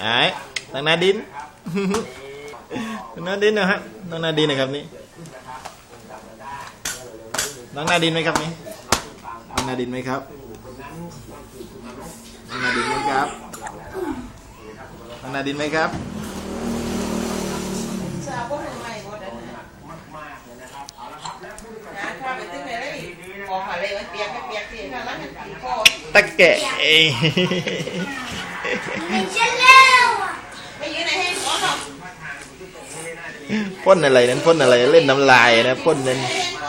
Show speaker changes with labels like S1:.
S1: ไอ้น้งนาดินน้งนาดินนะฮะน้งนาดินนะครับนี่น้องนาดินไหมครับนี่น้องนาดินไหมครับน้องนาดินไหมครับน้องนาดินไหมครับ
S2: ตะเปียกเปียกสิถ้าแล้วมันติดคอ
S1: ตะแกะ เอ้ย
S3: ไม่ใช่แล้วอะ
S2: ไม่ยืนไหนให้หมอหรอก
S1: พ่นอะไรนั้นพ่นอะไรเล่นน้ำลายนะพ่นนั้น
S2: ให้หมอ